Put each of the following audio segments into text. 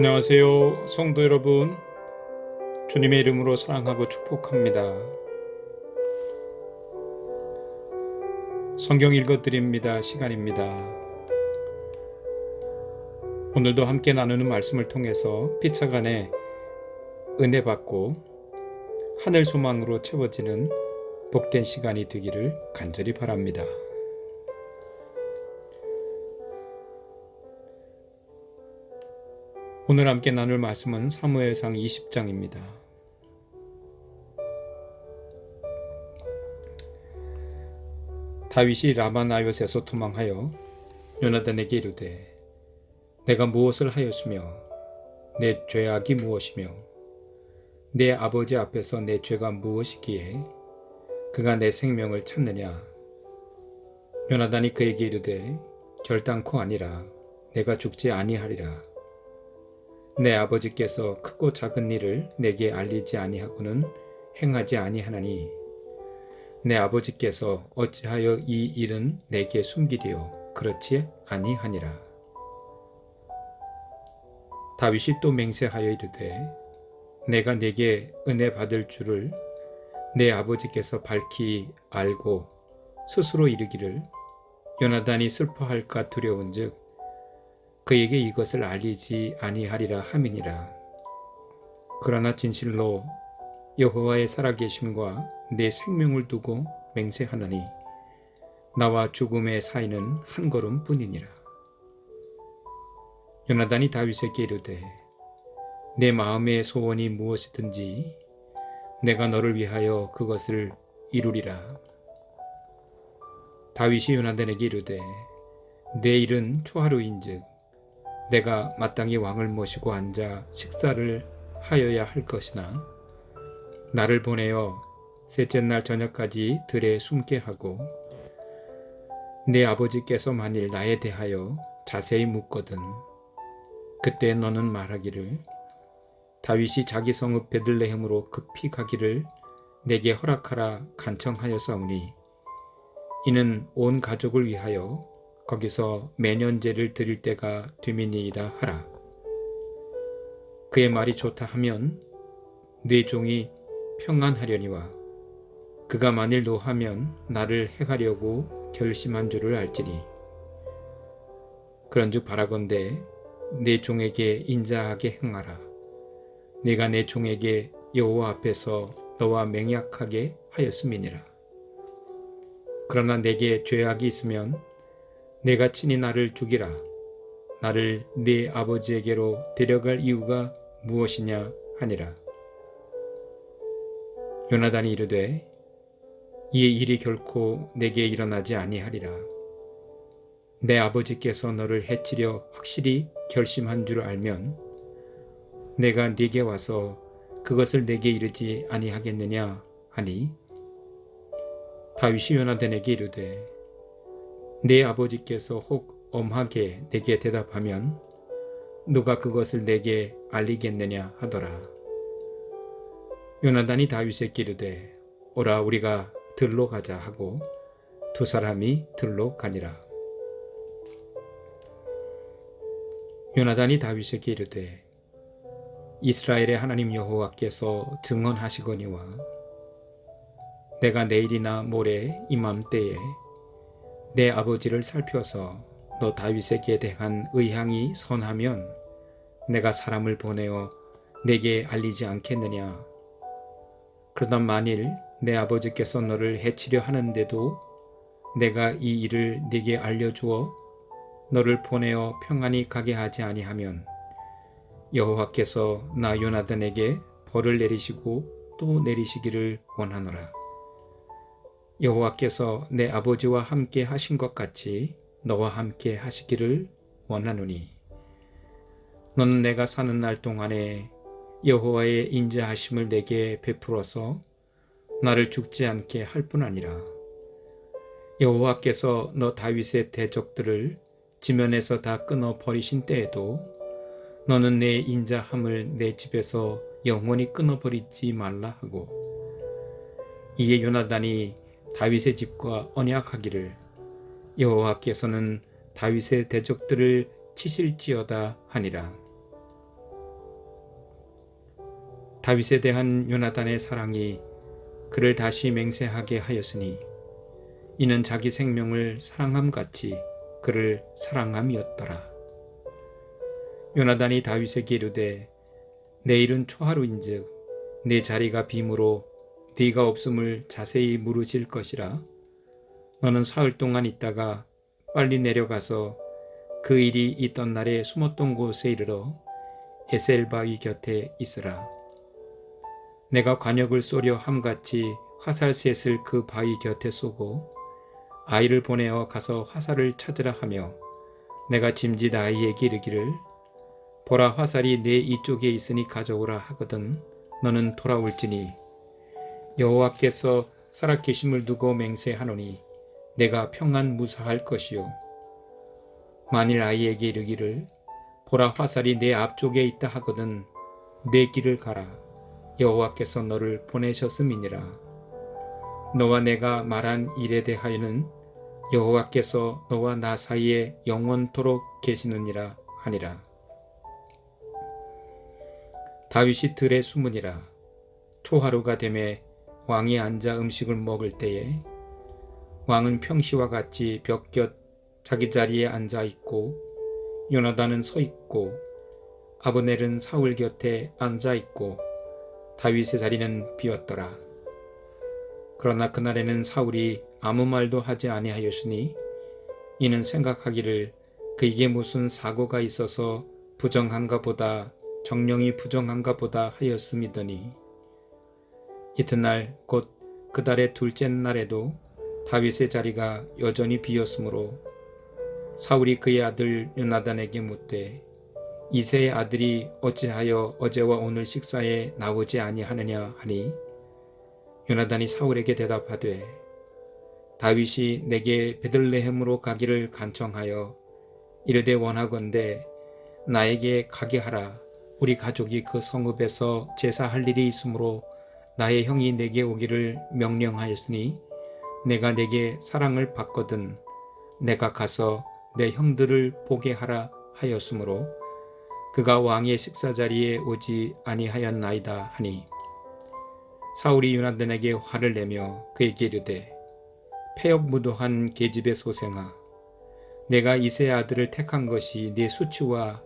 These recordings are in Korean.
안녕하세요, 성도 여러분. 주님의 이름으로 사랑하고 축복합니다. 성경 읽어드립니다. 시간입니다. 오늘도 함께 나누는 말씀을 통해서 피차간에 은혜 받고 하늘 소망으로 채워지는 복된 시간이 되기를 간절히 바랍니다. 오늘 함께 나눌 말씀은 사무엘상 20장입니다. 다윗이 라마나요에서 도망하여 요나단에게 이르되 내가 무엇을 하였으며 내 죄악이 무엇이며 내 아버지 앞에서 내 죄가 무엇이기에 그가 내 생명을 찾느냐 요나단이 그에게 이르되 결단코 아니라 내가 죽지 아니하리라 내 아버지께서 크고 작은 일을 내게 알리지 아니하고는 행하지 아니하나니 내 아버지께서 어찌하여 이 일은 내게 숨기리요? 그렇지 아니하니라. 다윗이 또 맹세하여 이르되 내가 내게 은혜 받을 줄을 내 아버지께서 밝히 알고 스스로 이르기를 요나단이 슬퍼할까 두려운즉 그에게 이것을 알리지 아니하리라 함이니라. 그러나 진실로 여호와의 살아계심과 내 생명을 두고 맹세하나니 나와 죽음의 사이는 한 걸음뿐이니라. 요나단이 다윗에게 이르되 내 마음의 소원이 무엇이든지 내가 너를 위하여 그것을 이루리라. 다윗이 요나단에게 이르되 내 일은 초하루인즉 내가 마땅히 왕을 모시고 앉아 식사를 하여야 할 것이나 나를 보내어 셋째 날 저녁까지 들에 숨게 하고 내 아버지께서 만일 나에 대하여 자세히 묻거든 그때 너는 말하기를 다윗이 자기 성읍 베들레헴으로 급히 가기를 내게 허락하라 간청하였사오니 이는 온 가족을 위하여 거기서 매년 제를 드릴 때가 되민이이다 하라. 그의 말이 좋다 하면 네 종이 평안하려니와 그가 만일 노하면 나를 해하려고 결심한 줄을 알지니. 그런즉 바라건대 내 종에게 인자하게 행하라. 네가 내 종에게 여호와 앞에서 너와 맹약하게 하였음이니라. 그러나 내게 죄악이 있으면 내가 친히 나를 죽이라. 나를 네 아버지에게로 데려갈 이유가 무엇이냐 하니라. 요나단이 이르되 이 일이 결코 내게 일어나지 아니하리라. 내 아버지께서 너를 해치려 확실히 결심한 줄 알면 내가 네게 와서 그것을 내게 이르지 아니하겠느냐 하니 다윗이 요나단에게 이르되 내 아버지께서 혹 엄하게 내게 대답하면 누가 그것을 내게 알리겠느냐 하더라. 요나단이 다윗에게 이르되 오라 우리가 들로 가자 하고 두 사람이 들로 가니라. 요나단이 다윗에게 이르되 이스라엘의 하나님 여호와께서 증언하시거니와 내가 내일이나 모레 이맘때에 내 아버지를 살펴서 너 다윗에게 대한 의향이 선하면 내가 사람을 보내어 내게 알리지 않겠느냐. 그러나 만일 내 아버지께서 너를 해치려 하는데도 내가 이 일을 네게 알려주어 너를 보내어 평안히 가게 하지 아니하면 여호와께서 나 요나단에게 벌을 내리시고 또 내리시기를 원하노라. 여호와께서 내 아버지와 함께 하신 것 같이 너와 함께 하시기를 원하노니. 너는 내가 사는 날 동안에 여호와의 인자하심을 내게 베풀어서 나를 죽지 않게 할 뿐 아니라 여호와께서 너 다윗의 대적들을 지면에서 다 끊어 버리신 때에도 너는 내 인자함을 내 집에서 영원히 끊어 버리지 말라 하고 이에 요나단이 다윗의 집과 언약하기를 여호와께서는 다윗의 대적들을 치실지어다 하니라. 다윗에 대한 요나단의 사랑이 그를 다시 맹세하게 하였으니 이는 자기 생명을 사랑함 같이 그를 사랑함이었더라. 요나단이 다윗에게 이르되 내일은 초하루인즉 내 자리가 빔으로 네가 없음을 자세히 물으실 것이라 너는 사흘 동안 있다가 빨리 내려가서 그 일이 있던 날에 숨었던 곳에 이르러 에셀바위 곁에 있으라. 내가 관역을 쏘려 함같이 화살셋을 그 바위 곁에 쏘고 아이를 보내어 가서 화살을 찾으라 하며 내가 짐짓 아이에게 이르기를 보라 화살이 내 이쪽에 있으니 가져오라 하거든 너는 돌아올지니 여호와께서 살아 계심을 두고 맹세하노니 내가 평안 무사할 것이요. 만일 아이에게 이르기를 보라 화살이 내 앞쪽에 있다 하거든 내 길을 가라. 여호와께서 너를 보내셨음이니라. 너와 내가 말한 일에 대하여는 여호와께서 너와 나 사이에 영원토록 계시느니라 하니라. 다윗이 들에 숨으니라. 초하루가 되매 왕이 앉아 음식을 먹을 때에 왕은 평시와 같이 벽 곁 자기 자리에 앉아 있고 요나단은 서 있고 아브넬은 사울 곁에 앉아 있고 다윗의 자리는 비었더라. 그러나 그날에는 사울이 아무 말도 하지 아니하였으니 이는 생각하기를 그에게 무슨 사고가 있어서 부정한가 보다 정령이 부정한가 보다 하였음이더니 이튿날 곧 그 달의 둘째 날에도 다윗의 자리가 여전히 비었으므로 사울이 그의 아들 요나단에게 묻되 이세의 아들이 어찌하여 어제와 오늘 식사에 나오지 아니하느냐 하니? 요나단이 사울에게 대답하되 다윗이 내게 베들레헴으로 가기를 간청하여 이르되 원하건대 나에게 가게 하라. 우리 가족이 그 성읍에서 제사할 일이 있으므로 나의 형이 내게 오기를 명령하였으니 내가 내게 사랑을 받거든 내가 가서 내 형들을 보게 하라 하였으므로 그가 왕의 식사 자리에 오지 아니하였나이다 하니 사울이 요나단에게 화를 내며 그에게 이르되 폐역무도한 계집의 소생아 내가 이세 아들을 택한 것이 네 수치와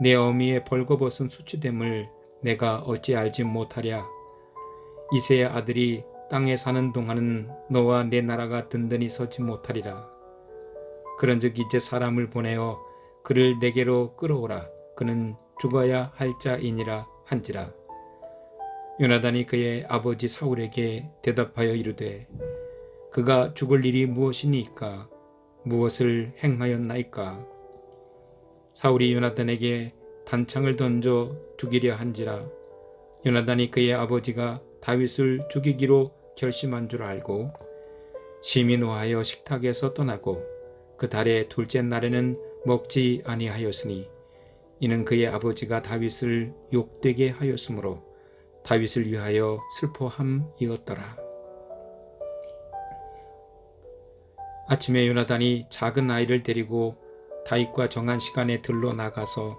내 어미의 벌거벗은 수치됨을 내가 어찌 알지 못하랴 이세의 아들이 땅에 사는 동안은 너와 내 나라가 든든히 서지 못하리라. 그런즉 이제 사람을 보내어 그를 내게로 끌어오라. 그는 죽어야 할 자이니라 한지라. 요나단이 그의 아버지 사울에게 대답하여 이르되 그가 죽을 일이 무엇이니까 무엇을 행하였나이까 사울이 요나단에게 단창을 던져 죽이려 한지라 요나단이 그의 아버지가 다윗을 죽이기로 결심한 줄 알고 노하여 식탁에서 떠나고 그 달의 둘째 날에는 먹지 아니하였으니 이는 그의 아버지가 다윗을 욕되게 하였으므로 다윗을 위하여 슬퍼함이었더라. 아침에 요나단이 작은 아이를 데리고 다윗과 정한 시간에 들러 나가서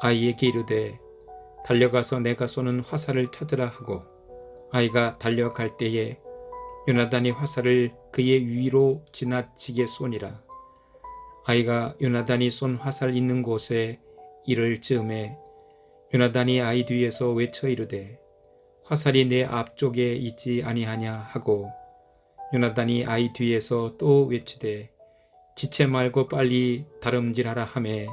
아이에게 이르되 달려가서 내가 쏘는 화살을 찾으라 하고 아이가 달려갈 때에 요나단이 화살을 그의 위로 지나치게 쏘니라. 아이가 요나단이 쏜 화살 있는 곳에 이를 즈음에 요나단이 아이 뒤에서 외쳐 이르되 화살이 내 앞쪽에 있지 아니하냐 하고 요나단이 아이 뒤에서 또 외치되 지체 말고 빨리 다름질하라 하매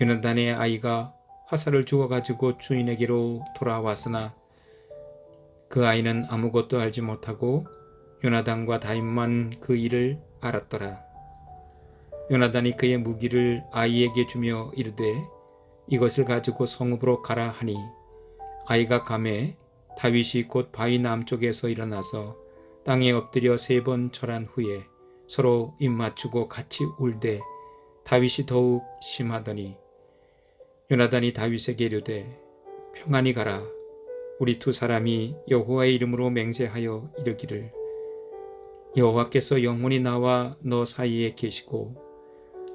요나단의 아이가 화살을 주워 가지고 주인에게로 돌아왔으나 그 아이는 아무것도 알지 못하고 요나단과 다윗만 그 일을 알았더라. 요나단이 그의 무기를 아이에게 주며 이르되 이것을 가지고 성읍으로 가라 하니 아이가 감에 다윗이 곧 바위 남쪽에서 일어나서 땅에 엎드려 세 번 절한 후에 서로 입 맞추고 같이 울되 다윗이 더욱 심하더니 요나단이 다윗에게 이르되 평안히 가라 우리 두 사람이 여호와의 이름으로 맹세하여 이르기를 여호와께서 영원히 나와 너 사이에 계시고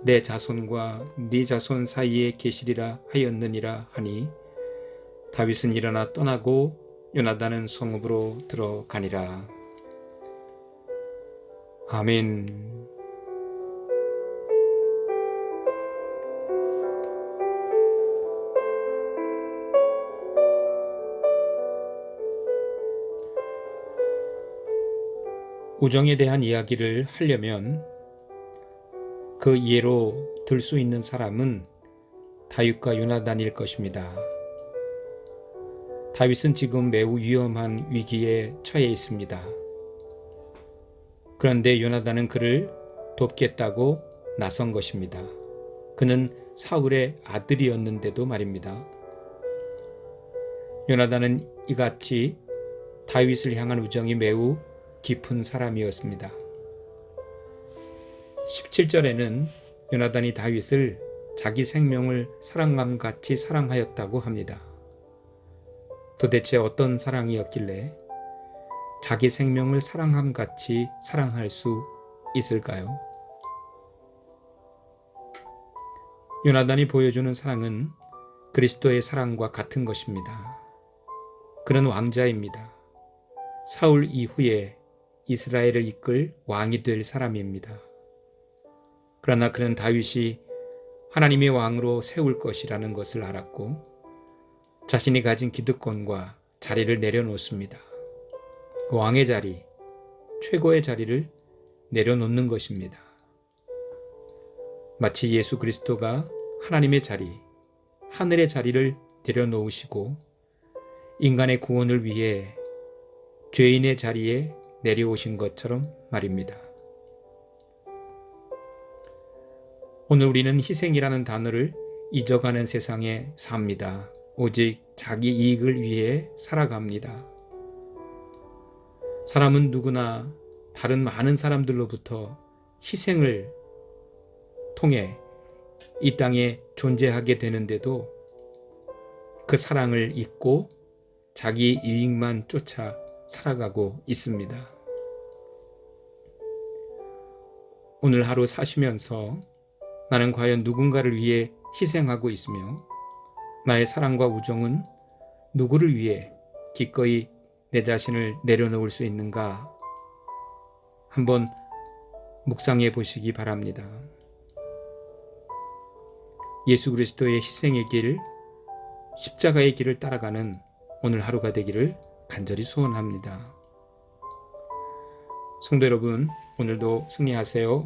내 자손과 네 자손 사이에 계시리라 하였느니라 하니 다윗은 일어나 떠나고 요나단은 성읍으로 들어가니라. 아멘. 우정에 대한 이야기를 하려면 그 예로 들 수 있는 사람은 다윗과 요나단일 것입니다. 다윗은 지금 매우 위험한 위기에 처해 있습니다. 그런데 요나단은 그를 돕겠다고 나선 것입니다. 그는 사울의 아들이었는데도 말입니다. 요나단은 이같이 다윗을 향한 우정이 매우 깊은 사람이었습니다. 17절에는 요나단이 다윗을 자기 생명을 사랑함 같이 사랑하였다고 합니다. 도대체 어떤 사랑이었길래 자기 생명을 사랑함 같이 사랑할 수 있을까요? 요나단이 보여주는 사랑은 그리스도의 사랑과 같은 것입니다. 그는 왕자입니다. 사울 이후에 이스라엘을 이끌 왕이 될 사람입니다. 그러나 그는 다윗이 하나님의 왕으로 세울 것이라는 것을 알았고 자신이 가진 기득권과 자리를 내려놓습니다. 왕의 자리, 최고의 자리를 내려놓는 것입니다. 마치 예수 그리스도가 하나님의 자리, 하늘의 자리를 내려놓으시고 인간의 구원을 위해 죄인의 자리에 내려오신 것처럼 말입니다. 오늘 우리는 희생이라는 단어를 잊어가는 세상에 삽니다. 오직 자기 이익을 위해 살아갑니다. 사람은 누구나 다른 많은 사람들로부터 희생을 통해 이 땅에 존재하게 되는데도 그 사랑을 잊고 자기 이익만 쫓아 살아가고 있습니다. 오늘 하루 사시면서 나는 과연 누군가를 위해 희생하고 있으며 나의 사랑과 우정은 누구를 위해 기꺼이 내 자신을 내려놓을 수 있는가 한번 묵상해 보시기 바랍니다. 예수 그리스도의 희생의 길, 십자가의 길을 따라가는 오늘 하루가 되기를 간절히 소원합니다. 성도 여러분, 오늘도 승리하세요.